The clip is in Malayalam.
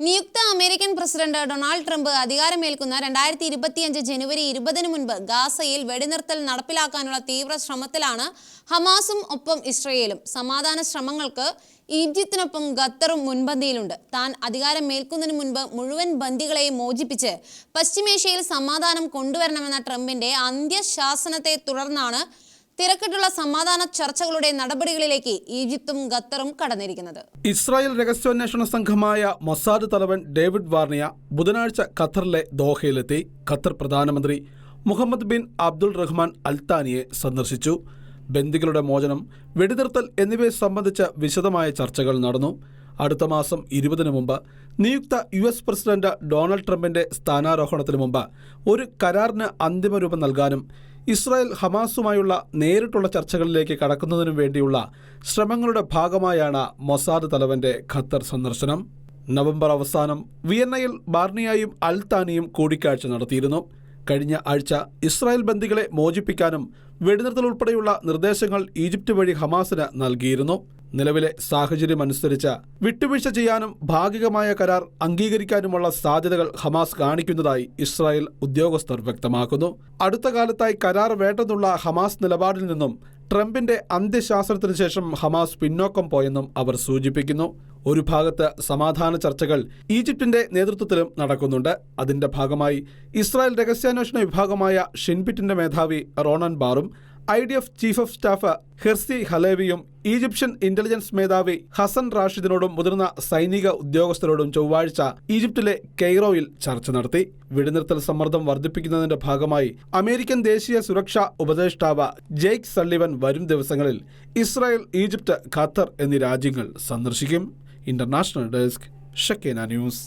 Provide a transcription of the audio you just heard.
നിയുക്ത അമേരിക്കൻ പ്രസിഡന്റ് ഡൊണാൾഡ് ട്രംപ് അധികാരമേൽക്കുന്ന രണ്ടായിരത്തി ഇരുപത്തിയഞ്ച് ജനുവരി ഇരുപതിന് മുൻപ് ഗാസയിൽ വെടിനിർത്തൽ നടപ്പിലാക്കാനുള്ള തീവ്ര ശ്രമത്തിലാണ് ഹമാസും ഒപ്പം ഇസ്രയേലും. സമാധാന ശ്രമങ്ങൾക്ക് ഈജിപ്തിനൊപ്പം ഖത്തറും മുൻപന്തിയിലുണ്ട്. താൻ അധികാരമേൽക്കുന്നതിന് മുൻപ് മുഴുവൻ ബന്ദികളെയും മോചിപ്പിച്ച് പശ്ചിമേഷ്യയിൽ സമാധാനം കൊണ്ടുവരണമെന്ന ട്രംപിന്റെ അന്ത്യശാസനത്തെ തുടർന്നാണ് തിരക്കിട്ടുള്ള സമാധാന ചർച്ചകളുടെ നടപടികളിലേക്ക് ഈജിപ്തും ഖത്തറും കടന്നിരിക്കുന്നത്. ഇസ്രായേൽ രഹസ്യാന്വേഷണ സംഘമായ മൊസാദ് തലവൻ ഡേവിഡ് വാർണിയ ബുധനാഴ്ച ഖത്തറിലെ ദോഹയിലെത്തി. ഖത്തർ പ്രധാനമന്ത്രി മുഹമ്മദ് ബിൻ അബ്ദുൾ റഹ്മാൻ അൽത്താനിയെ സന്ദർശിച്ചു. ബന്ദികളുടെ മോചനം വെടിനിർത്തൽ എന്നിവയെ സംബന്ധിച്ച വിശദമായ ചർച്ചകൾ നടന്നു. അടുത്ത മാസം ഇരുപതിനു മുമ്പ് നിയുക്ത യു എസ് പ്രസിഡന്റ് ഡൊണാൾഡ് ട്രംപിന്റെ സ്ഥാനാരോഹണത്തിന് മുമ്പ് ഒരു കരാറിന് അന്തിമരൂപം നൽകാനും ഇസ്രായേൽ ഹമാസുമായുള്ള നേരിട്ടുള്ള ചർച്ചകളിലേക്ക് കടക്കുന്നതിനും വേണ്ടിയുള്ള ശ്രമങ്ങളുടെ ഭാഗമായാണ് മൊസാദ് തലവന്റെ ഖത്തർ സന്ദർശനം. നവംബർ അവസാനം വിയന്നയിൽ ബാർണിയായും അൽത്താനിയും കൂടിക്കാഴ്ച നടത്തിയിരുന്നു. കഴിഞ്ഞ ആഴ്ച ഇസ്രായേൽ ബന്ദികളെ മോചിപ്പിക്കാനും വെടിനിർത്തൽ ഉൾപ്പെടെയുള്ള നിർദ്ദേശങ്ങൾ ഈജിപ്റ്റ് വഴി ഹമാസിന് നൽകിയിരുന്നു. നിലവിലെ സാഹചര്യമനുസരിച്ച് വിട്ടുവീഴ്ച ചെയ്യാനും ഭാഗികമായ കരാർ അംഗീകരിക്കാനുമുള്ള സാധ്യതകൾ ഹമാസ് കാണിക്കുന്നതായി ഇസ്രായേൽ ഉദ്യോഗസ്ഥർ വ്യക്തമാക്കുന്നു. അടുത്ത കാലത്തായി കരാർ വേണ്ടെന്നുള്ള ഹമാസ് നിലപാടിൽ നിന്നും ട്രംപിന്റെ അന്ത്യശാസ്ത്രത്തിനു ശേഷം ഹമാസ് പിന്നോക്കം പോയെന്നും അവർ സൂചിപ്പിക്കുന്നു. ഒരു ഭാഗത്ത് സമാധാന ചർച്ചകൾ ഈജിപ്തിന്റെ നേതൃത്വത്തിലും നടക്കുന്നുണ്ട്. അതിന്റെ ഭാഗമായി ഇസ്രായേൽ രഹസ്യാന്വേഷണ വിഭാഗമായ ഷിൻബിറ്റിന്റെ മേധാവി Ronen ബാറും I D F chief of staff Herzi ഹലേവിയും Egyptian intelligence മേധാവി ഹസൻ റാഷിദിനോടും മുതിർന്ന സൈനിക ഉദ്യോഗസ്ഥരോടും ചൊവ്വാഴ്ച ഈജിപ്തിലെ കെയ്റോയിൽ ചർച്ച നടത്തി. വെടിനിർത്തൽ സമ്മർദ്ദം വർദ്ധിപ്പിക്കുന്നതിന്റെ ഭാഗമായി അമേരിക്കൻ ദേശീയ സുരക്ഷാ ഉപദേഷ്ടാവ് ജെയ്ക്ക് സള്ളിവൻ വരും ദിവസങ്ങളിൽ ഇസ്രായേൽ ഈജിപ്ത് ഖത്തർ എന്നീ രാജ്യങ്ങൾ സന്ദർശിക്കും. ഇന്റർനാഷണൽ ഡെസ്ക് ഷക്കേന ന്യൂസ്.